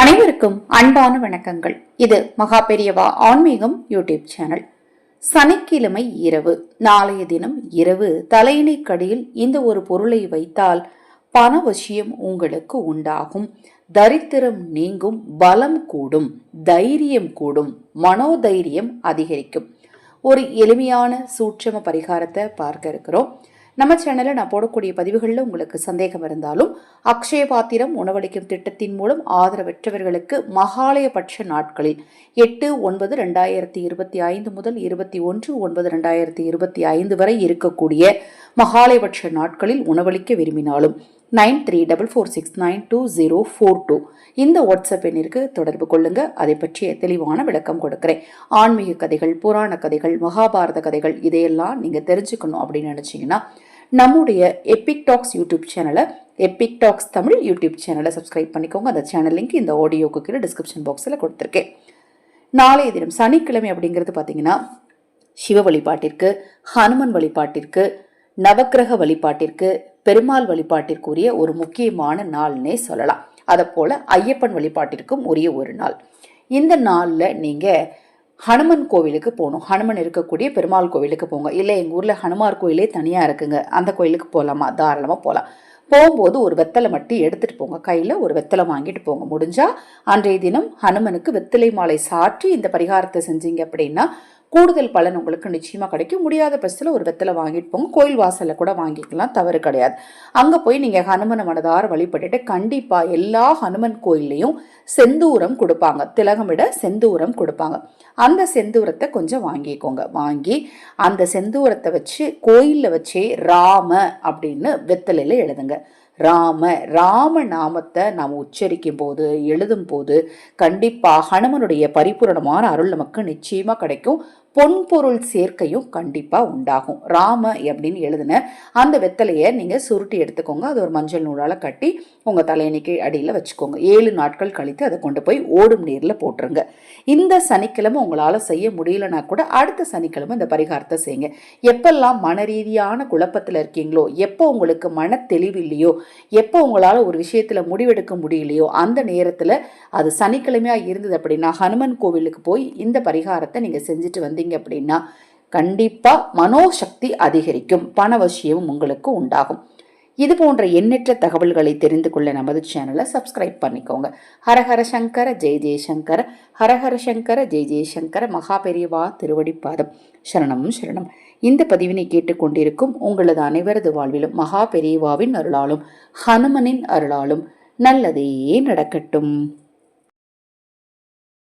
அனைவருக்கும் அன்பான வணக்கங்கள். இது மகா பெரியவா ஆன்மீகம் யூடியூப் சேனல். சனிக்கிழமை இரவு நாளைய தினம் இரவு தலையினை கடியில் இந்த ஒரு பொருளை வைத்தால் பணவசியம் உங்களுக்கு உண்டாகும். தரித்திரம் நீங்கும் பலம் கூடும் தைரியம் கூடும் மனோதைரியம் அதிகரிக்கும். ஒரு எளிமையான சூட்சம பரிகாரத்தை பார்க்க இருக்கிறோம். நம்ம சேனலில் நான் போடக்கூடிய பதிவுகளில் உங்களுக்கு சந்தேகம் இருந்தாலும் அக்ஷய பாத்திரம் உணவளிக்கும் திட்டத்தின் மூலம் ஆதரவற்றவர்களுக்கு மகாலயபட்ச நாட்களில் எட்டு ஒன்பது ரெண்டாயிரத்தி இருபத்தி ஐந்து முதல் இருபத்தி ஒன்று ஒன்பது ரெண்டாயிரத்தி இருபத்தி ஐந்து வரை இருக்கக்கூடிய மகாலயபட்ச நாட்களில் உணவளிக்க விரும்பினாலும் nine three double four six nine two zero four two. இந்த வாட்ஸ்அப் எண்ணிற்கு தொடர்பு கொள்ளுங்க. அதை பற்றிய தெளிவான விளக்கம் கொடுக்குறேன். ஆன்மீக கதைகள் புராண கதைகள் மகாபாரத கதைகள் இதையெல்லாம் நீங்கள் தெரிஞ்சுக்கணும் அப்படின்னு நினச்சிங்கன்னா நம்முடைய எபிக் டாக்ஸ் யூடியூப் சேனலை எபிக் டாக்ஸ் தமிழ் யூடியூப் சேனலை சப்ஸ்கிரைப் பண்ணிக்கோங்க. அந்த சேனல் லிங்க் இந்த ஆடியோக்கு கீழே டிஸ்கிரிப்ஷன் பாக்ஸில் கொடுத்துருக்கேன். நாளைய தினம் சனிக்கிழமை அப்படிங்கிறது பார்த்தீங்கன்னா சிவ வழிபாட்டிற்கு ஹனுமன் வழிபாட்டிற்கு நவக்கிரக வழிபாட்டிற்கு பெருமாள் வழிபாட்டிற்குரிய ஒரு முக்கியமான நாள்னே சொல்லலாம். அதை போல் ஐயப்பன் வழிபாட்டிற்கும் உரிய ஒரு நாள். இந்த நாளில் நீங்கள் ஹனுமன் கோவிலுக்கு போகணும். ஹனுமன் இருக்கக்கூடிய பெருமாள் கோவிலுக்கு போங்க. இல்லை எங்கள் ஊரில் ஹனுமார் கோயிலே தனியாக இருக்குங்க. அந்த கோயிலுக்கு போகலாமா தாராளமாக போகலாம் போகும்போது ஒரு வெத்தலை மட்டும் எடுத்துகிட்டு போங்க. கையில் ஒரு வெத்தலை வாங்கிட்டு போங்க. முடிஞ்சால் அன்றைய தினம் ஹனுமனுக்கு வெத்தலை மாலை சாற்றி இந்த பரிகாரத்தை செஞ்சீங்க அப்படின்னா கூடுதல் பலன் உங்களுக்கு நிச்சயமாக கிடைக்கும். முடியாத பட்சத்தில் ஒரு வெத்தலை வாங்கிட்டு போங்க. கோயில் வாசலில் கூட வாங்கிக்கலாம். தவறு கிடையாது. அங்கே போய் நீங்கள் ஹனுமனை மனதார வழிபட்டுட்டு கண்டிப்பாக எல்லா ஹனுமன் கோயில்லையும் செந்தூரம் கொடுப்பாங்க. திலகமிட செந்தூரம் கொடுப்பாங்க. அந்த செந்தூரத்தை கொஞ்சம் வாங்கிக்கோங்க. வாங்கி அந்த செந்தூரத்தை வச்சு கோயிலில் வச்சே ராம அப்படின்னு வெத்தலையில் எழுதுங்க. ராம ராம நாமத்தை நாம் உச்சரிக்கும் போது எழுதும் போது கண்டிப்பாக ஹனுமனுடைய பரிபூரணமான அருள் நமக்கு நிச்சயமாக கிடைக்கும். பொன்பொருள் சேர்க்கையும் கண்டிப்பாக உண்டாகும். ராம அப்படின்னு எழுதின அந்த வெத்தலையை நீங்கள் சுருட்டி எடுத்துக்கோங்க. அது ஒரு மஞ்சள் நூலால் கட்டி உங்கள் தலையணிக்கு அடியில் வச்சுக்கோங்க. ஏழு நாட்கள் கழித்து அதை கொண்டு போய் ஓடும் நீரில் போட்டுருங்க. இந்த சனிக்கிழமை உங்களால் செய்ய முடியலனா கூட அடுத்த சனிக்கிழமை இந்த பரிகாரத்தை செய்யுங்க. எப்பெல்லாம் மன ரீதியான குழப்பத்தில் இருக்கீங்களோ எப்போ உங்களுக்கு மன தெளிவு இல்லையோ எப்போ உங்களால் ஒரு விஷயத்தில் முடிவெடுக்க முடியலையோ அந்த நேரத்தில் அது சனிக்கிழமையாக இருந்தது அப்படின்னா ஹனுமன் கோவிலுக்கு போய் இந்த பரிகாரத்தை நீங்கள் செஞ்சுட்டு வந்தீங்க அப்படின்னா கண்டிப்பாக மனோசக்தி அதிகரிக்கும் பண பணவசியமும் உங்களுக்கு உண்டாகும். இது போன்ற எண்ணற்ற தகவல்களை தெரிந்து கொள்ள நமது சேனலை சப்ஸ்கிரைப் பண்ணிக்கோங்க. ஹரஹர சங்கர ஜெய் ஜெயசங்கர ஹரஹர சங்கர ஜெய் ஜெயசங்கர மகாபெரியவா திருவடிப்பாதம். சரணம் சரணம். இந்த பதிவினை கேட்டுக்கொண்டிருக்கும் உங்களது அனைவரது வாழ்விலும் மகாபெரியவாவின் அருளாலும் ஹனுமனின் அருளாலும் நல்லதே நடக்கட்டும்.